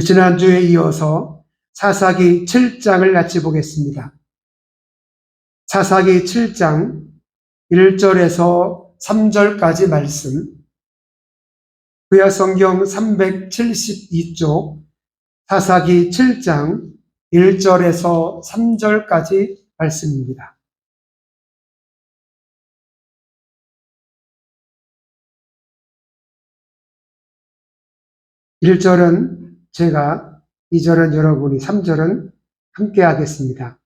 지난주에 이어서 사사기 7장을 같이 보겠습니다. 사사기 7장 1절에서 3절까지 말씀, 구약 성경 372쪽 사사기 7장 1절에서 3절까지 말씀입니다. 1절은 제가, 2절은 여러분이, 3절은 함께 하겠습니다.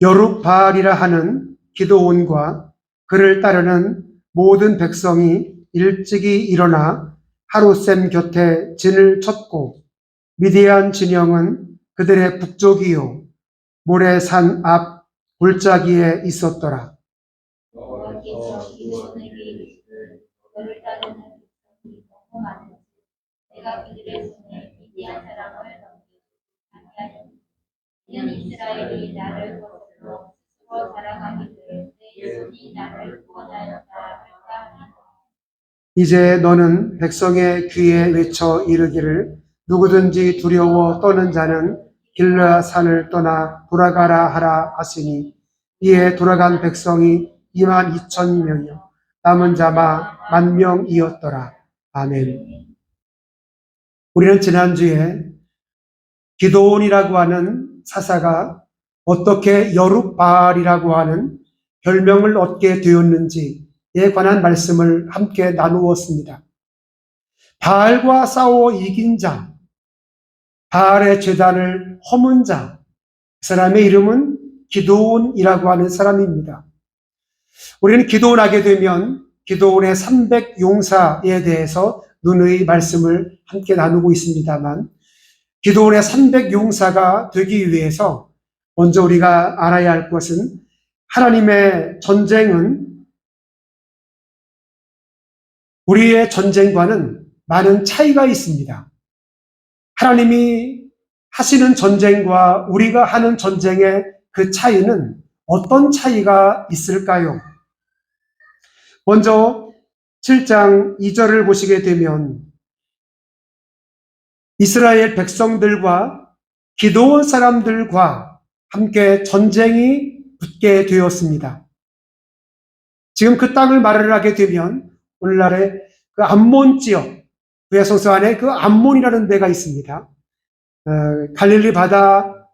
여룻바알이라 하는 기도원과 그를 따르는 모든 백성이 일찍이 일어나 하루샘 곁에 진을 쳤고 미디안 진영은 그들의 북쪽이요 모래산 앞 골짜기에 있었더라. 여호와께서 기도원에게 이르시되 너를 따르는 백성이 너무 많은지 내가 손에 미디안 사람을 넘기지 아니하였니 이는 이스라엘이 나를 거슬러 스스로 자랑하기를 내 손이 나를 구원하였다 이제 너는 백성의 귀에 외쳐 이르기를 누구든지 두려워 떠는 자는 길라 산을 떠나 돌아가라 하라 하시니 이에 돌아간 백성이 2만 2천 명이요 남은 자마 만 명이었더라. 아멘. 우리는 지난주에 기도온이라고 하는 사사가 어떻게 여룻바알이라고 하는 별명을 얻게 되었는지에 관한 말씀을 함께 나누었습니다. 바알과 싸워 이긴 자, 바알의 재단을 허문 자, 그 사람의 이름은 기도온이라고 하는 사람입니다. 우리는 기도원하게 되면 기도원의 300 용사에 대해서 눈의 말씀을 함께 나누고 있습니다만 기도원의 300 용사가 되기 위해서 먼저 우리가 알아야 할 것은 하나님의 전쟁은 우리의 전쟁과는 많은 차이가 있습니다. 하나님이 하시는 전쟁과 우리가 하는 전쟁의 그 차이는 어떤 차이가 있을까요? 먼저 7장 2절을 보시게 되면 이스라엘 백성들과 기도원 사람들과 함께 전쟁이 붙게 되었습니다. 지금 그 땅을 말을 하게 되면 오늘날의 그 암몬 지역, 구약성서 안에 그 암몬이라는 데가 있습니다. 어, 갈릴리 바다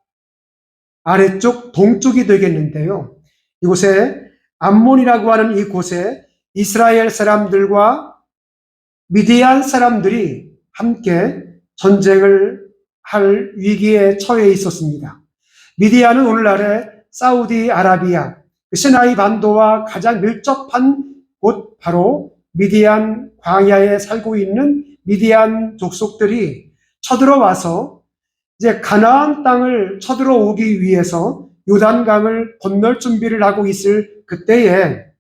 아래쪽 동쪽이 되겠는데요. 이곳에 암몬이라고 하는 이곳에 이스라엘 사람들과 미디안 사람들이 함께 전쟁을 할 위기에 처해 있었습니다. 미디안은 오늘날의 사우디 아라비아, 그 시나이 반도와 가장 밀접한 곳 바로 미디안 광야에 살고 있는 미디안 족속들이 쳐들어와서 이제 가나안 땅을 쳐들어오기 위해서 요단강을 건널 준비를 하고 있을 그때에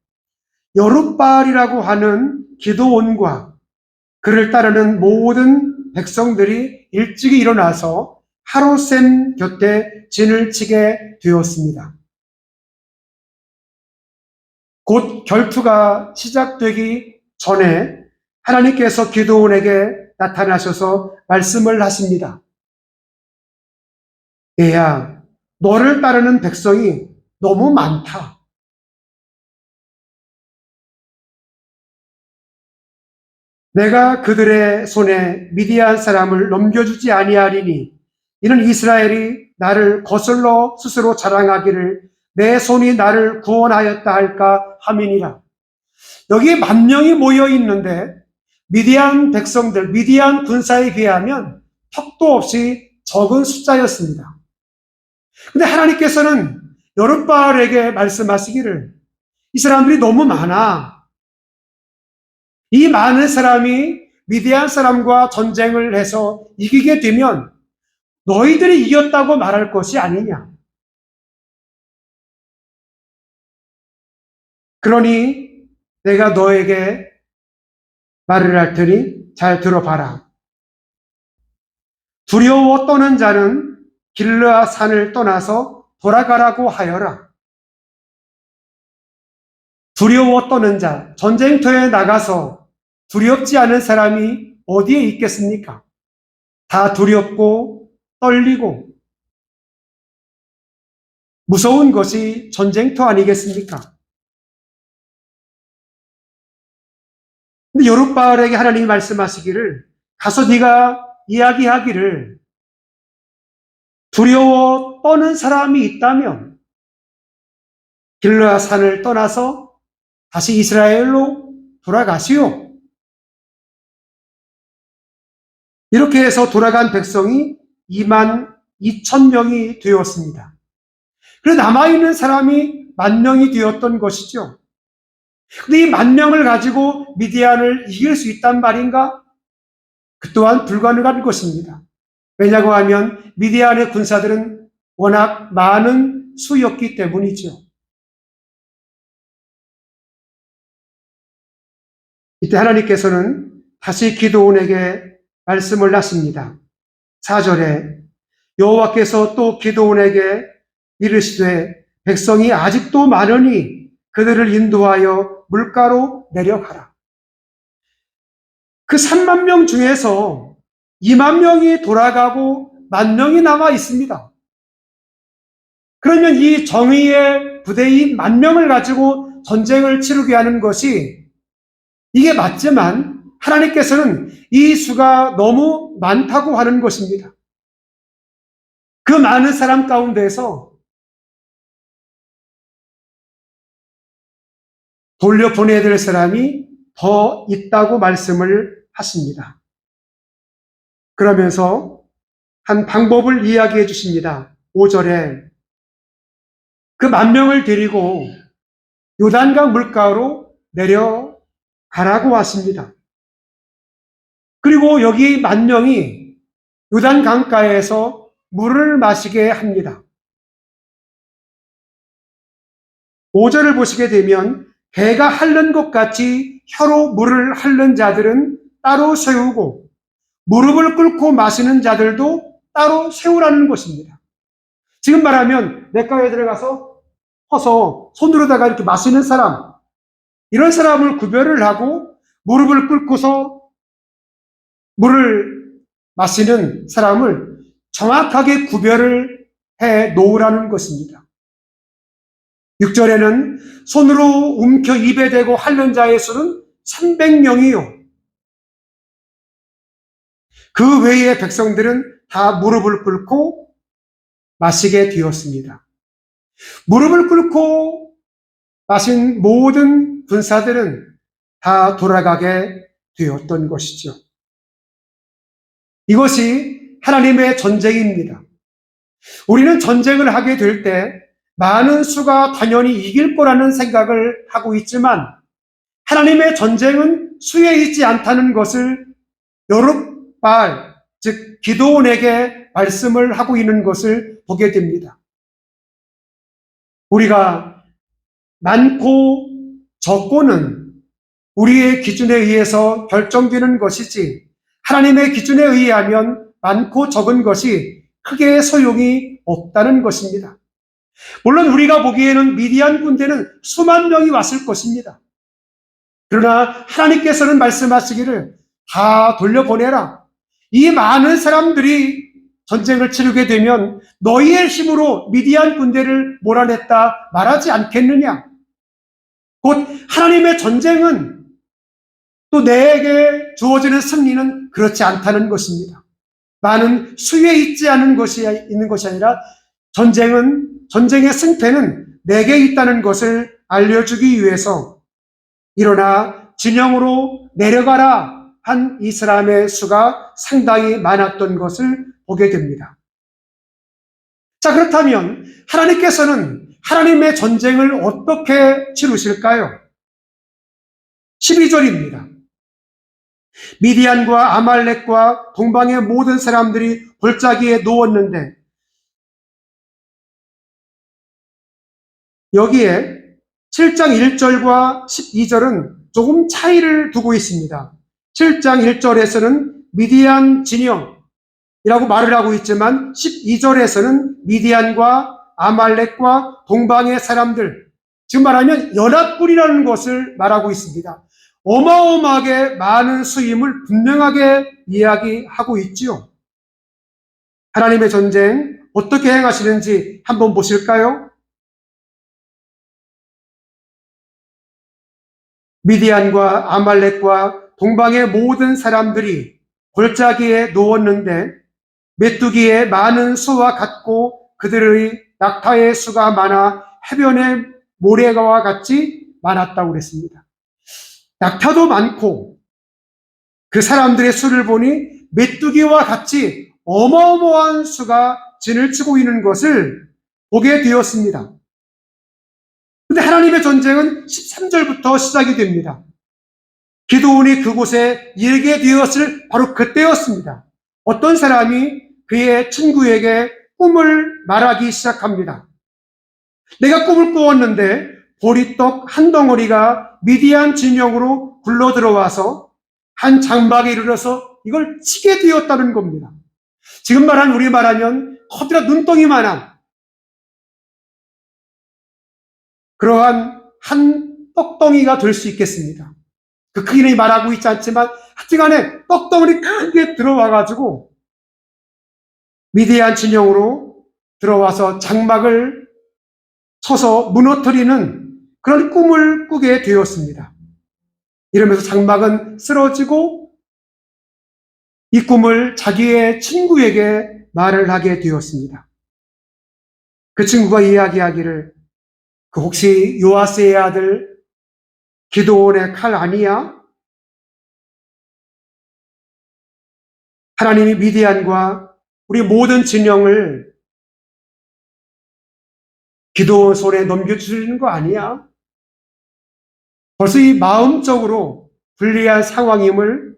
여룻바알이라고 하는 기도원과 그를 따르는 모든 백성들이 일찍이 일어나서 하루샘 곁에 진을 치게 되었습니다. 곧 결투가 시작되기 전에 하나님께서 기도원에게 나타나셔서 말씀을 하십니다. 얘야, 너를 따르는 백성이 너무 많다. 내가 그들의 손에 미디안 사람을 넘겨주지 아니하리니 이는 이스라엘이 나를 거슬러 스스로 자랑하기를 내 손이 나를 구원하였다 할까 함이니라. 여기 만 명이 모여 있는데 미디안 백성들, 미디안 군사에 비하면 턱도 없이 적은 숫자였습니다. 근데 하나님께서는 여룻바알에게 말씀하시기를 이 사람들이 너무 많아. 이 많은 사람이 미디안 사람과 전쟁을 해서 이기게 되면 너희들이 이겼다고 말할 것이 아니냐. 그러니 내가 너에게 말을 할 테니 잘 들어봐라. 두려워 떠는 자는 길르아 산을 떠나서 돌아가라고 하여라. 두려워 떠는 자, 전쟁터에 나가서 두렵지 않은 사람이 어디에 있겠습니까? 다 두렵고 떨리고 무서운 것이 전쟁터 아니겠습니까? 근데 여룻바알에게 하나님이 말씀하시기를 가서 네가 이야기하기를 두려워 떠는 사람이 있다면 길르아 산을 떠나서 다시 이스라엘로 돌아가시오. 이렇게 해서 돌아간 백성이 2만 2천 명이 되었습니다. 그래서 남아있는 사람이 만 명이 되었던 것이죠. 근데 이 만 명을 가지고 미디안을 이길 수 있단 말인가? 그 또한 불가능한 것입니다. 왜냐고 하면 미디안의 군사들은 워낙 많은 수였기 때문이죠. 이때 하나님께서는 다시 기도원에게 말씀을 하십니다. 4절에 여호와께서 또 기도원에게 이르시되 백성이 아직도 많으니 그들을 인도하여 물가로 내려가라. 그 3만 명 중에서 2만 명이 돌아가고 만 명이 남아 있습니다. 그러면 이 정의의 부대인 만 명을 가지고 전쟁을 치르게 하는 것이 이게 맞지만 하나님께서는 이 수가 너무 많다고 하는 것입니다. 그 많은 사람 가운데서 돌려보내야 될 사람이 더 있다고 말씀을 하십니다. 그러면서 한 방법을 이야기해 주십니다. 5절에 그 만 명을 데리고 요단강 물가로 내려가라고 하십니다. 그리고 여기 만 명이 요단 강가에서 물을 마시게 합니다. 5절을 보시게 되면 개가 핥는 것 같이 혀로 물을 핥는 자들은 따로 세우고 무릎을 꿇고 마시는 자들도 따로 세우라는 것입니다. 지금 말하면 내과에 들어가서 허서 손으로다가 이렇게 마시는 사람 이런 사람을 구별을 하고 무릎을 꿇고서 물을 마시는 사람을 정확하게 구별을 해 놓으라는 것입니다. 6절에는 손으로 움켜 입에 대고 핥는 자의 수는 300명이요. 그 외의 백성들은 다 무릎을 꿇고 마시게 되었습니다. 무릎을 꿇고 마신 모든 군사들은 다 돌아가게 되었던 것이죠. 이것이 하나님의 전쟁입니다. 우리는 전쟁을 하게 될 때 많은 수가 당연히 이길 거라는 생각을 하고 있지만 하나님의 전쟁은 수에 있지 않다는 것을 여룻발, 즉 기도원에게 말씀을 하고 있는 것을 보게 됩니다. 우리가 많고 적고는 우리의 기준에 의해서 결정되는 것이지 하나님의 기준에 의하면 많고 적은 것이 크게 소용이 없다는 것입니다. 물론 우리가 보기에는 미디안 군대는 수만 명이 왔을 것입니다. 그러나 하나님께서는 말씀하시기를 다 돌려보내라. 이 많은 사람들이 전쟁을 치르게 되면 너희의 힘으로 미디안 군대를 몰아냈다 말하지 않겠느냐? 곧 하나님의 전쟁은 또 내게 주어지는 승리는 그렇지 않다는 것입니다. 많은 수에 있지 않은 것이 있는 것이 아니라 전쟁은 전쟁의 승패는 내게 있다는 것을 알려주기 위해서 일어나 진영으로 내려가라 한이 사람의 수가 상당히 많았던 것을 보게 됩니다. 자, 그렇다면 하나님께서는 하나님의 전쟁을 어떻게 치르실까요? 12절입니다. 미디안과 아말렉과 동방의 모든 사람들이 골짜기에 누웠는데 여기에 7장 1절과 12절은 조금 차이를 두고 있습니다. 7장 1절에서는 미디안 진영이라고 말을 하고 있지만 12절에서는 미디안과 아말렉과 동방의 사람들, 지금 말하면 연합군이라는 것을 말하고 있습니다. 어마어마하게 많은 수임을 분명하게 이야기하고 있지요. 하나님의 전쟁 어떻게 행하시는지 한번 보실까요? 미디안과 아말렉과 동방의 모든 사람들이 골짜기에 누웠는데 메뚜기의 많은 수와 같고 그들의 낙타의 수가 많아 해변의 모래가와 같이 많았다고 그랬습니다. 낙타도 많고 그 사람들의 수를 보니 메뚜기와 같이 어마어마한 수가 진을 치고 있는 것을 보게 되었습니다. 근데 하나님의 전쟁은 13절부터 시작이 됩니다. 기도원이 그곳에 일게 되었을 바로 그때였습니다. 어떤 사람이 그의 친구에게 꿈을 말하기 시작합니다. 내가 꿈을 꾸었는데 보리떡 한 덩어리가 미디안 진영으로 굴러 들어와서 한 장막에 이르러서 이걸 치게 되었다는 겁니다. 지금 말한 우리 말하면 커다란 눈덩이만한 그러한 한 떡덩이가 될 수 있겠습니다. 그 크기는 말하고 있지 않지만 하여튼간에 떡덩이 크게 들어와가지고 미디안 진영으로 들어와서 장막을 쳐서 무너뜨리는 그런 꿈을 꾸게 되었습니다. 이러면서 장막은 쓰러지고 이 꿈을 자기의 친구에게 말을 하게 되었습니다. 그 친구가 이야기하기를 그 혹시 요아스의 아들 기도원의 칼 아니야? 하나님이 미디안과 우리 모든 진영을 기도원 손에 넘겨주시는 거 아니야? 벌써 이 마음적으로 불리한 상황임을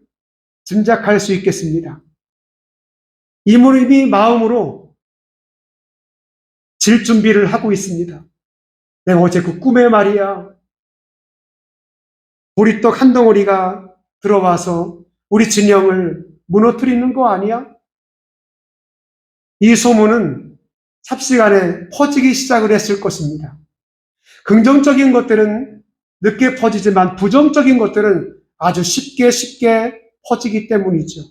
짐작할 수 있겠습니다. 이물이 이미 마음으로 질 준비를 하고 있습니다. 내가 어제 그 꿈에 말이야. 보리떡 한 덩어리가 들어와서 우리 진영을 무너뜨리는 거 아니야? 이 소문은 삽시간에 퍼지기 시작을 했을 것입니다. 긍정적인 것들은 늦게 퍼지지만 부정적인 것들은 아주 쉽게 쉽게 퍼지기 때문이죠.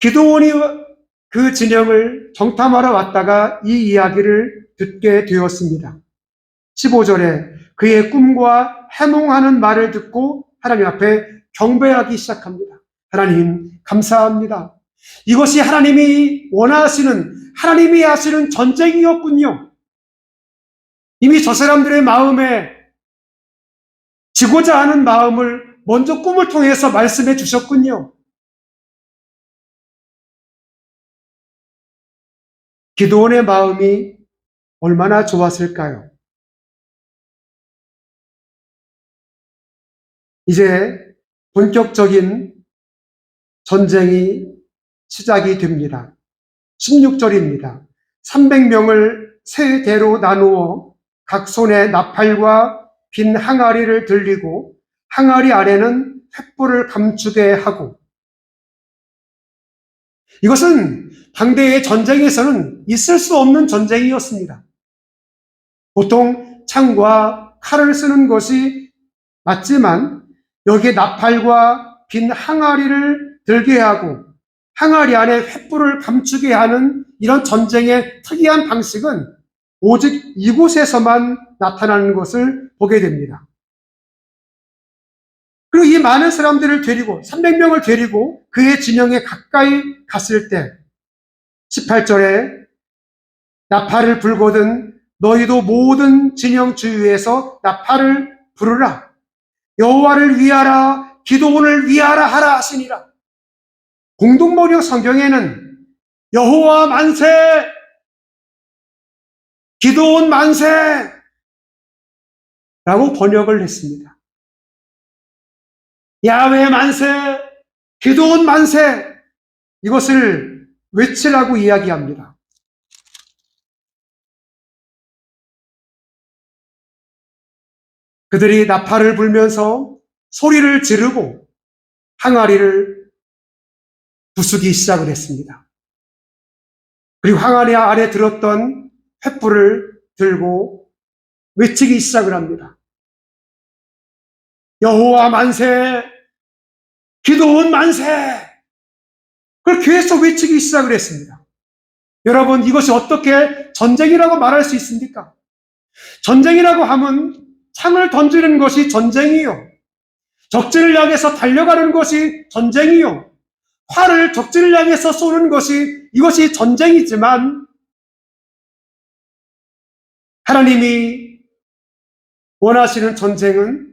기도원이 그 진영을 정탐하러 왔다가 이 이야기를 듣게 되었습니다. 15절에 그의 꿈과 해몽하는 말을 듣고 하나님 앞에 경배하기 시작합니다. 하나님, 감사합니다. 이것이 하나님이 원하시는, 하나님이 하시는 전쟁이었군요. 이미 저 사람들의 마음에 지고자 하는 마음을 먼저 꿈을 통해서 말씀해 주셨군요. 기도원의 마음이 얼마나 좋았을까요? 이제 본격적인 전쟁이 시작이 됩니다. 16절입니다. 300명을 세 대로 나누어 각 손에 나팔과 빈 항아리를 들리고 항아리 아래는 횃불을 감추게 하고 이것은 당대의 전쟁에서는 있을 수 없는 전쟁이었습니다. 보통 창과 칼을 쓰는 것이 맞지만 여기에 나팔과 빈 항아리를 들게 하고 항아리 안에 횃불을 감추게 하는 이런 전쟁의 특이한 방식은 오직 이곳에서만 나타나는 것을 보게 됩니다. 그리고 이 많은 사람들을 데리고 300명을 데리고 그의 진영에 가까이 갔을 때 18절에 나팔을 불거든 너희도 모든 진영 주위에서 나팔을 부르라. 여호와를 위하라 기도원을 위하라 하라 하시니라. 공동번역 성경에는 여호와 만세 기도원 만세 라고 번역을 했습니다. 야외 만세, 기도원 만세 이것을 외치라고 이야기합니다. 그들이 나팔을 불면서 소리를 지르고 항아리를 부수기 시작을 했습니다. 그리고 항아리 아래 들었던 횃불을 들고 외치기 시작을 합니다. 여호와 만세, 기도원 만세. 그걸 계속 외치기 시작을 했습니다. 여러분, 이것이 어떻게 전쟁이라고 말할 수 있습니까? 전쟁이라고 하면 창을 던지는 것이 전쟁이요. 적진을 향해서 달려가는 것이 전쟁이요. 활을 적진을 향해서 쏘는 것이 이것이 전쟁이지만 하나님이 원하시는 전쟁은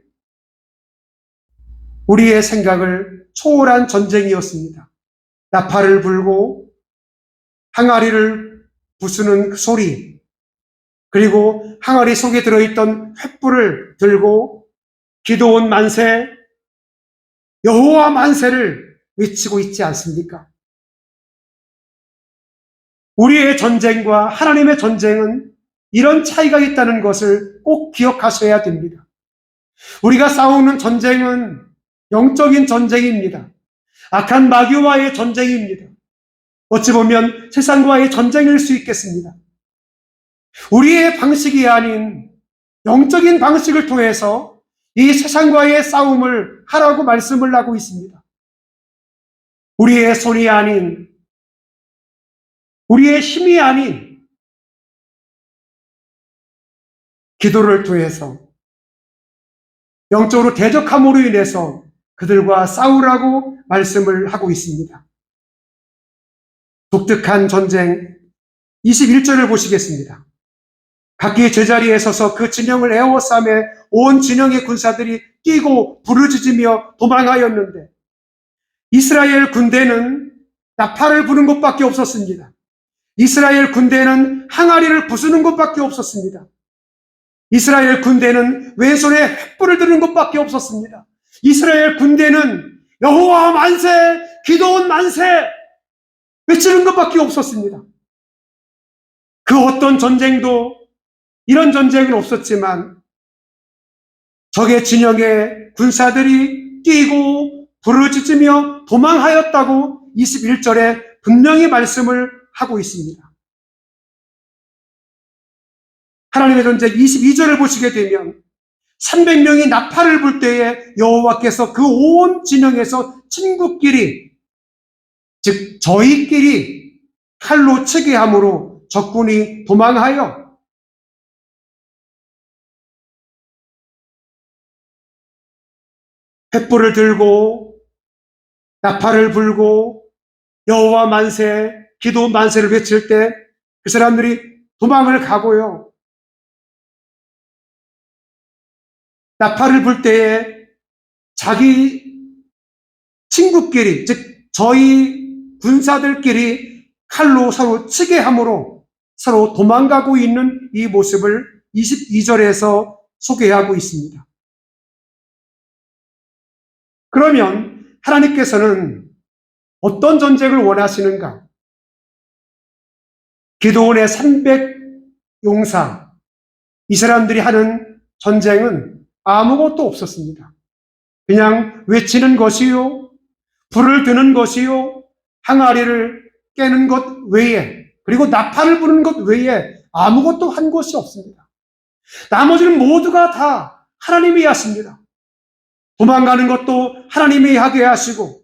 우리의 생각을 초월한 전쟁이었습니다. 나팔을 불고 항아리를 부수는 그 소리, 그리고 항아리 속에 들어있던 횃불을 들고 기도원 만세, 여호와 만세를 외치고 있지 않습니까? 우리의 전쟁과 하나님의 전쟁은 이런 차이가 있다는 것을 꼭 기억하셔야 됩니다. 우리가 싸우는 전쟁은 영적인 전쟁입니다. 악한 마귀와의 전쟁입니다. 어찌 보면 세상과의 전쟁일 수 있겠습니다. 우리의 방식이 아닌 영적인 방식을 통해서 이 세상과의 싸움을 하라고 말씀을 하고 있습니다. 우리의 손이 아닌, 우리의 힘이 아닌 기도를 통해서 영적으로 대적함으로 인해서 그들과 싸우라고 말씀을 하고 있습니다. 독특한 전쟁 21절을 보시겠습니다. 각기 제자리에 서서 그 진영을 에워싸매 온 진영의 군사들이 뛰고 부르짖으며 도망하였는데 이스라엘 군대는 나팔을 부는 것밖에 없었습니다. 이스라엘 군대는 항아리를 부수는 것밖에 없었습니다. 이스라엘 군대는 왼손에 횃불을 드는 것밖에 없었습니다. 이스라엘 군대는 여호와 만세, 기도원 만세 외치는 것밖에 없었습니다. 그 어떤 전쟁도 이런 전쟁은 없었지만 적의 진영에 군사들이 뛰고 부르짖으며 도망하였다고 21절에 분명히 말씀을 하고 있습니다. 하나님의 전쟁 22절을 보시게 되면 300명이 나팔을 불 때에 여호와께서 그 온 진영에서 친구끼리 즉 저희끼리 칼로 치게 함으로 적군이 도망하여 횃불을 들고 나팔을 불고 여호와 만세, 기도 만세를 외칠 때 그 사람들이 도망을 가고요. 나팔을 불 때에 자기 친구끼리, 즉 저희 군사들끼리 칼로 서로 치게 함으로 서로 도망가고 있는 이 모습을 22절에서 소개하고 있습니다. 그러면 하나님께서는 어떤 전쟁을 원하시는가? 기도원의 300 용사, 이 사람들이 하는 전쟁은 아무것도 없었습니다. 그냥 외치는 것이요, 불을 드는 것이요, 항아리를 깨는 것 외에, 그리고 나팔을 부는 것 외에 아무것도 한 것이 없습니다. 나머지는 모두가 다 하나님이 하십니다. 도망가는 것도 하나님이 하게 하시고,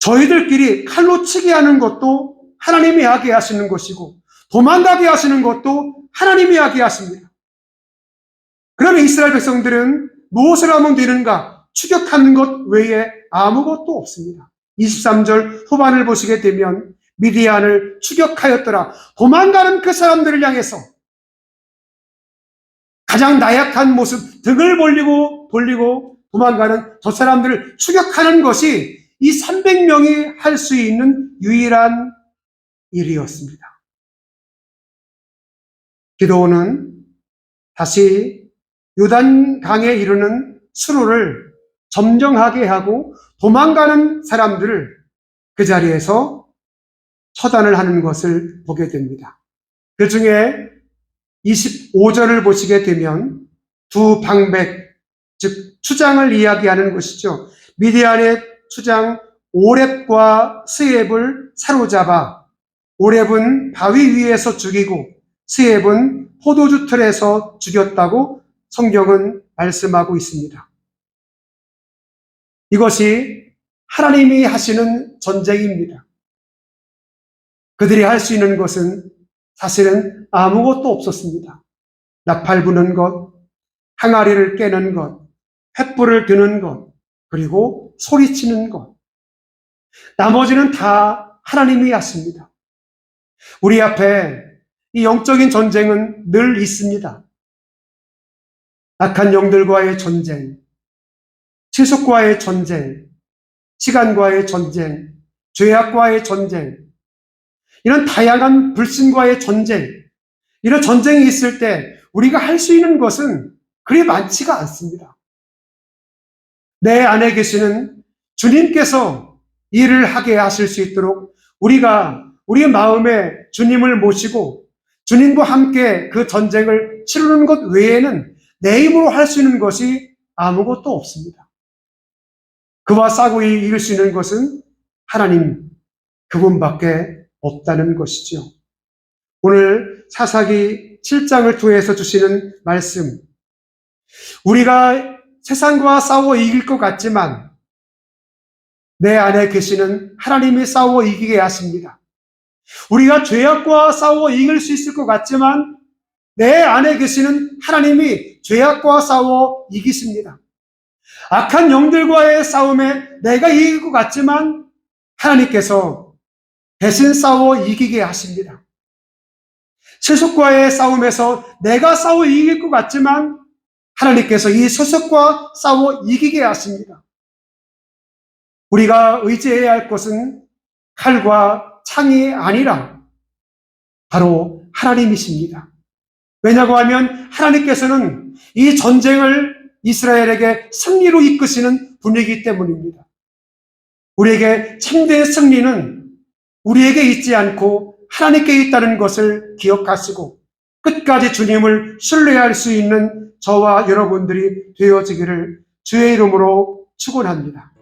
저희들끼리 칼로 치게 하는 것도 하나님이 하게 하시는 것이고, 도망가게 하시는 것도 하나님이 하게 하십니다. 그러면 이스라엘 백성들은 무엇을 하면 되는가? 추격하는 것 외에 아무것도 없습니다. 23절 후반을 보시게 되면 미디안을 추격하였더라. 도망가는 그 사람들을 향해서 가장 나약한 모습, 등을 벌리고 돌리고 도망가는 저 사람들을 추격하는 것이 이 300명이 할 수 있는 유일한 일이었습니다. 기도는 다시 요단강에 이르는 수로를 점령하게 하고 도망가는 사람들을 그 자리에서 처단을 하는 것을 보게 됩니다. 그 중에 25절을 보시게 되면 두 방백, 즉 추장을 이야기하는 것이죠. 미디안의 추장 오렙과 스엡을 사로잡아 오렙은 바위 위에서 죽이고 스엡은 포도주 틀에서 죽였다고 성경은 말씀하고 있습니다. 이것이 하나님이 하시는 전쟁입니다. 그들이 할 수 있는 것은 사실은 아무것도 없었습니다. 나팔 부는 것, 항아리를 깨는 것, 횃불을 드는 것, 그리고 소리치는 것. 나머지는 다 하나님이 하십니다. 우리 앞에 이 영적인 전쟁은 늘 있습니다. 악한 영들과의 전쟁, 세속과의 전쟁, 시간과의 전쟁, 죄악과의 전쟁, 이런 다양한 불신과의 전쟁, 이런 전쟁이 있을 때 우리가 할 수 있는 것은 그리 많지가 않습니다. 내 안에 계시는 주님께서 일을 하게 하실 수 있도록 우리가 우리 마음에 주님을 모시고 주님과 함께 그 전쟁을 치르는 것 외에는 내 힘으로 할 수 있는 것이 아무것도 없습니다. 그와 싸고 이길 수 있는 것은 하나님 그분밖에 없다는 것이죠. 오늘 사사기 7장을 통해서 주시는 말씀. 우리가 세상과 싸워 이길 것 같지만 내 안에 계시는 하나님이 싸워 이기게 하십니다. 우리가 죄악과 싸워 이길 수 있을 것 같지만 내 안에 계시는 하나님이 죄악과 싸워 이기십니다. 악한 영들과의 싸움에 내가 이길 것 같지만 하나님께서 대신 싸워 이기게 하십니다. 세속과의 싸움에서 내가 싸워 이길 것 같지만 하나님께서 이 세속과 싸워 이기게 하십니다. 우리가 의지해야 할 것은 칼과 창이 아니라 바로 하나님이십니다. 왜냐고 하면 하나님께서는 이 전쟁을 이스라엘에게 승리로 이끄시는 분이기 때문입니다. 우리에게 참된 승리는 우리에게 있지 않고 하나님께 있다는 것을 기억하시고 끝까지 주님을 신뢰할 수 있는 저와 여러분들이 되어지기를 주의 이름으로 축원합니다.